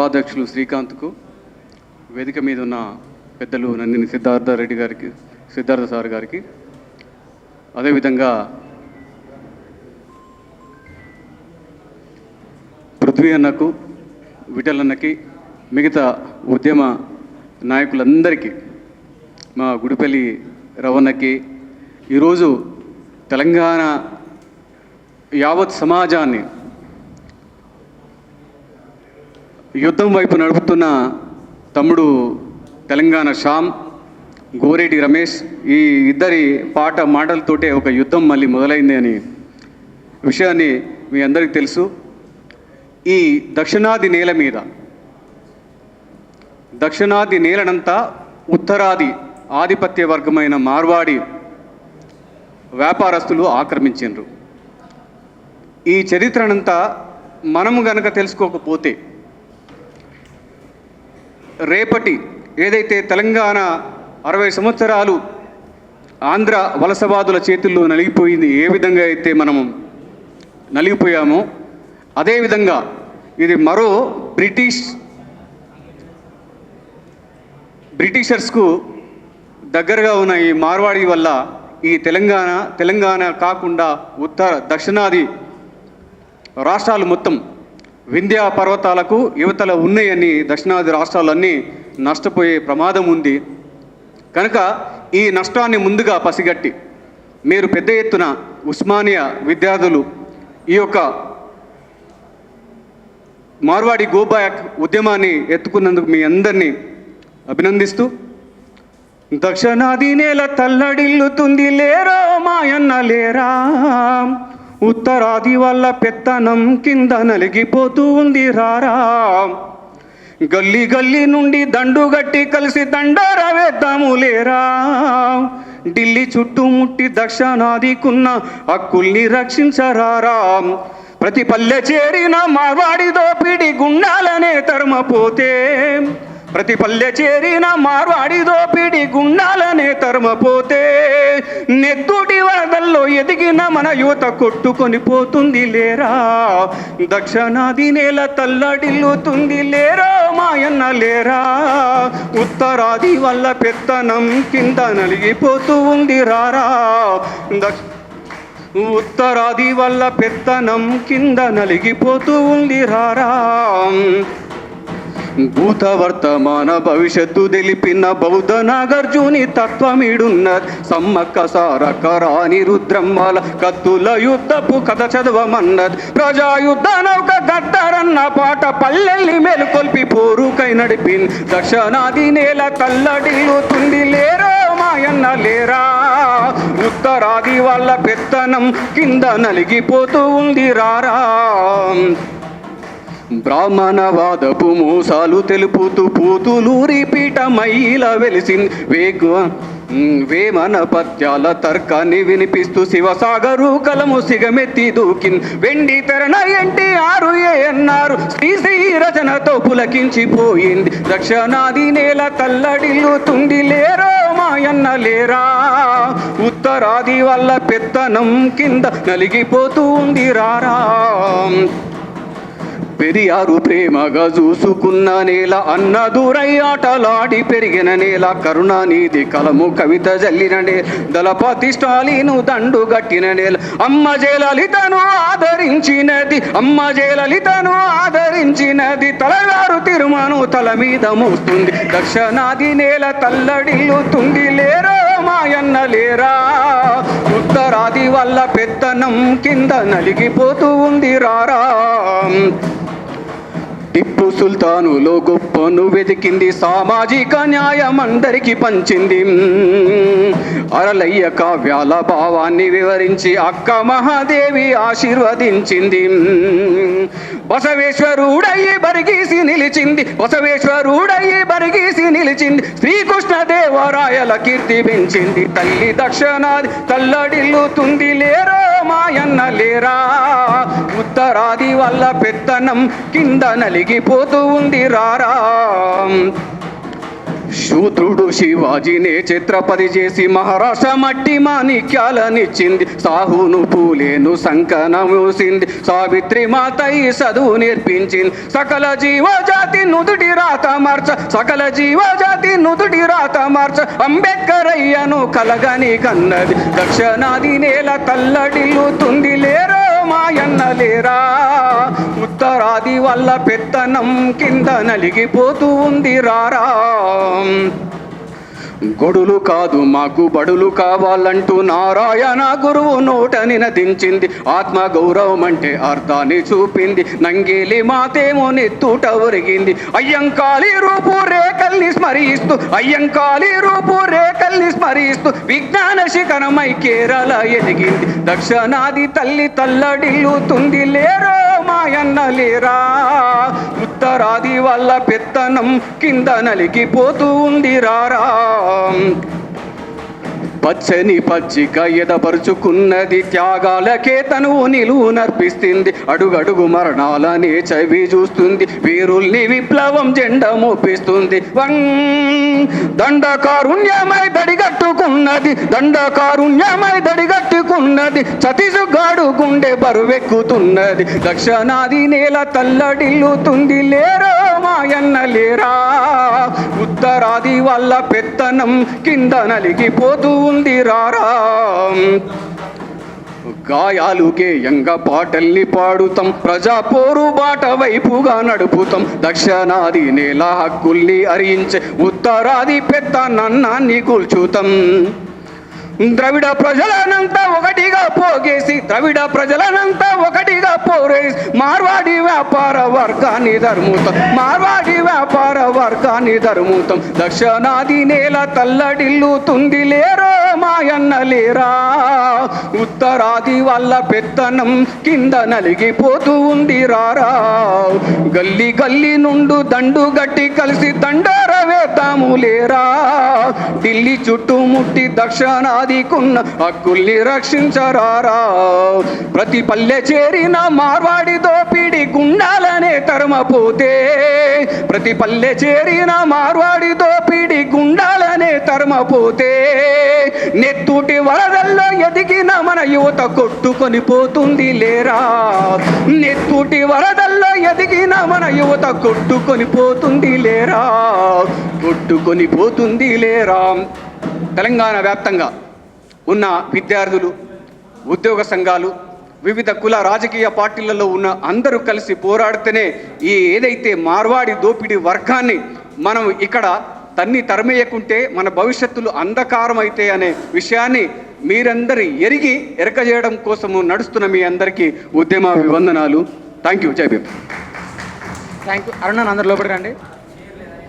ఉపాధ్యక్షులు శ్రీకాంత్కు వేదిక మీద ఉన్న పెద్దలు నందిని సిద్ధార్థ రెడ్డి గారికి సిద్ధార్థ సార్ గారికి. అదేవిధంగా పృథ్వీ అన్నకు విఠల్ అన్నకి మిగతా ఉద్యమ నాయకులందరికీ మా గుడిపల్లి రవణకి ఈరోజు తెలంగాణ యావత్ సమాజాన్ని యుద్ధం వైపు నడుపుతున్న తమ్ముడు తెలంగాణ శ్యామ్ గోరెడ్డి రమేష్ ఈ ఇద్దరి పాట మాటలతోటే ఒక యుద్ధం మళ్ళీ మొదలైంది అని విషయాన్ని మీ అందరికీ తెలుసు. ఈ దక్షిణాది నేల మీద దక్షిణాది నేలనంతా ఉత్తరాది ఆధిపత్య వర్గమైన మార్వాడి వ్యాపారస్తులు ఆక్రమించిండ్రు. ఈ చరిత్రనంతా మనము గనక తెలుసుకోకపోతే రేపటి ఏదైతే తెలంగాణ అరవై సంవత్సరాలు ఆంధ్ర వలసవాదుల చేతుల్లో నలిగిపోయింది ఏ విధంగా అయితే మనము నలిగిపోయామో అదేవిధంగా ఇది మరో బ్రిటిష్ బ్రిటిషర్స్కు దగ్గరగా ఉన్న ఈ మార్వాడి వల్ల ఈ తెలంగాణ తెలంగాణ కాకుండా ఉత్తర దక్షిణాది రాష్ట్రాలు మొత్తం వింధ్యా పర్వతాలకు యువతల ఉన్నాయని దక్షిణాది రాష్ట్రాలన్నీ నష్టపోయే ప్రమాదం ఉంది. కనుక ఈ నష్టాన్ని ముందుగా పసిగట్టి మీరు పెద్ద ఎత్తున ఉస్మానియా విద్యార్థులు ఈ యొక్క మార్వాడి గోబ్యాక్ ఉద్యమాన్ని ఎత్తుకున్నందుకు మీ అందరినీ అభినందిస్తూ దక్షిణాది నేల తల్లడిల్లుతుంది లేరా మాయన్న లేరా? ఉత్తరాది వల్ల పెత్తనం కింద నలిగిపోతూ ఉంది రారా. గల్లీ గల్లీ నుండి దండు గట్టి కలిసి దండారా వేద్దాము లేరా. ఢిల్లీ చుట్టుముట్టి దక్షిణాదికున్న హక్కుల్ని రక్షించరారా. ప్రతి పల్లె చేరిన మార్వాడి దోపిడి గుండాలనే తరమపోతే ప్రతి పల్లె చేరిన మార్వాడి దోపిడి గుండాలనే తరమపోతే నెత్తుటి వరదల్లో ఎదిగిన మన యువత కొట్టుకొని పోతుంది లేరా? దక్షిణాది నేల తల్లడిల్లుతుంది లేరా మాయన్న లేరా? ఉత్తరాది వల్ల పెత్తనం కింద నలిగిపోతూ ఉంది రారా? దక్ష ఉత్తరాది వల్ల పెత్తనం కింద నలిగిపోతూ ఉంది రారా? భూత వర్తమాన భవిష్యత్తు తెలిపిన బౌద్ధ నాగార్జుని తత్వమిడున్న సమ్మక్క సారక్క రాణి రుద్రమ్మల కత్తుల యుద్ధపు కథ చదవమన్నది. ప్రజాయుద్ధ నౌక గద్దరన్న పాట పల్లెల్లి మేలుకొల్పి పోరుకై నడిపిన్. దక్షిణాది నేల తల్లడిల్లుతుంది లేరో మాయన్న లేరా? ఉత్తరాది వాళ్ళ పెత్తనం కింద నలిగిపోతూ ఉంది రారా బ్రాహ్మణవాదపు మోసాలు తెలుపుతూ పూతులూరి పీఠ మైల వెలిసింది వేగు వేమన పద్యాల తర్కాన్ని వినిపిస్తూ శివసాగరు కలము సిగమెత్తి దూకిన్. వెండి తెరణ ఎంటి ఆరు ఏ అన్నారు శ్రీ శ్రీ రచనతో పులకించిపోయింది దక్షిణాది నేల తల్లడిల్లుతుంది లేరో మాయన్న లేరా? ఉత్తరాది వల్ల పెత్తనం కింద నలిగిపోతూ ఉంది రారా పెరియారు ప్రేమగా చూసుకున్న నేల అన్న దూరై ఆటలాడి పెరిగిన నేల కరుణానిధి కలము కవిత జల్లిన నేల దళపతి స్టాలిను దండు గట్టిన నేల అమ్మ జయలలితను ఆదరించినది అమ్మ జయలలితను ఆదరించినది తలగారు తిరుమను తల మీద మోస్తుంది దక్షిణాది నేల తల్లడిల్లుతుంది లేరో మాయన్న లేరా? ఉత్తరాది వల్ల పెత్తనం కింద నలిగిపోతూ ఉంది రారా? టిప్పు సుల్తానులో గొప్పను వెతికింది సామాజిక న్యాయం అందరికి పంచింది. అరలయ్య కావ్యాల భావాన్ని వివరించి అక్క మహాదేవి ఆశీర్వదించింది. బసవేశ్వరుడయ్యి బరిగీసి నిలిచింది. బసవేశ్వరుడయ్యి బరిగీసి నిలిచింది. శ్రీకృష్ణదేవరాయల కీర్తి పెంచింది. తల్లి దక్షిణాది తల్లడిల్లుతుంది లేరో మాయన్న లేరా? ఉత్తరాది వల్ల పెత్తనం కింద నలిగిపోతూ ఉంది రారా శూద్రుడు శివాజీనే చిత్రపతి చేసి మహారాష్ట్ర మట్టి మాణిక్యాలనిచ్చింది. సాహును పూలేను సంకనమూసింది సావిత్రి మాతయి చదువు నేర్పించింది. సకల జీవజాతి నుదుటి రాత మార్చ. సకల జీవజాతి నుదుటి రాత మార్చ. అంబేద్కర్ అయ్యను కలగని కన్నది. దక్షిణాది నేల తల్లడిల్లుతుంది. లేరు మాయన్న లేరా ఉత్తరాది వల్ల పెత్తనం కింద నలిగిపోతూ ఉంది రారా గొడులు కాదు మాకు బడులు కావాలంటూ నారాయణ గురువు నోట నినదించింది ఆత్మ గౌరవం అంటే అర్థాన్ని చూపింది. నంగేలి మాతేమో నెత్తుట ఒరిగింది. అయ్యంకాళి రూపు రేఖల్ని స్మరిస్తూ అయ్యంకాళి రూపు రేఖల్ని స్మరిస్తూ విజ్ఞాన శిఖరమై కేరళ ఎదిగింది. దక్షిణాది తల్లి తల్లడిల్లుతుంది లేరో మాయన్న లేరా ఉత్తరాది వల్ల పెత్తనం కింద నలిగిపోతూ ఉంది రారా పచ్చని పచ్చిక ఎదపరుచుకున్నది త్యాగాలకే తనువు నిలువు నర్పిస్తుంది. అడుగడుగు మరణాలనే చవి చూస్తుంది. వీరుల్ని విప్లవం జెండా మోపిస్తుంది. వం దండకారుణ్యమై దడిగట్టుకున్నది. దండకారుణ్యమై దడిగట్టుకున్నది. చతిసుగాడు గుండె బరువెక్కుతున్నది. దక్షిణాది నేల తల్లడిల్లుతుంది. లేరో వల్ల పెత్తనం కింద నలిగిపోతూ ఉంది రారా. గాయాలు గేయంగా పాటల్ని పాడుతాం ప్రజా పోరు బాట వైపుగా నడుపుతాం. దక్షిణాది నేల హక్కుల్ని అరించే ఉత్తరాది పెద్ద నన్నాన్ని కూల్చుతాం. ద్రవిడ ప్రజలనంతా ఒకటిగా పోగేసి ద్రవిడ ప్రజలనంతా ఒకటిగా పోరేసి మార్వాడి వ్యాపార వర్గాన్ని ధర్మూతం మార్వాడి వ్యాపార వర్గాన్ని ధర్మూతం. దక్షిణాది నేల తల్లడిల్లుతుంది లేరో మాయన్న లేరా? ఉత్తరాది వల్ల పెత్తనం కింద నలిగిపోతూ ఉంది రారా? గల్లి గల్లి నుండు దండు గట్టి కలిసి దండారవేతాము లేరా? ఢిల్లీ చుట్టుముట్టి దక్షిణాదికున్న హక్కుల్ని రక్షించరారా? ప్రతి పల్లె చేరిన మార్వాడి దోపిడి గుండాలనే తరమపోతే ప్రతి పల్లె చేరిన మార్వాడి దోపిడి గుండాలనే తరమపోతే నెత్తుటి వరదల్లో ఎదిగిన మన యువత కొట్టుకొని పోతుంది లేరా? నెత్తుటి వరదల్లో ఎదిగిన మన యువత కొట్టుకొని పోతుంది లేరా? కొట్టుకొని పోతుంది లేరా? తెలంగాణ వ్యాప్తంగా. ఉన్న విద్యార్థులు ఉద్యోగ సంఘాలు వివిధ కుల రాజకీయ పార్టీలలో ఉన్న అందరూ కలిసి పోరాడితేనే ఈ ఏదైతే మార్వాడి దోపిడీ వర్గాన్ని మనం ఇక్కడ తన్ని తరమేయకుంటే మన భవిష్యత్తులు అంధకారం అయితే అనే విషయాన్ని మీరందరి ఎరిగి ఎరకజేయడం కోసము నడుస్తున్న మీ అందరికీ ఉద్యమ అభివందనాలు. థ్యాంక్ యూ జై భీమ్. థ్యాంక్ యూ అరుణ అందరు లోపలికి రండి.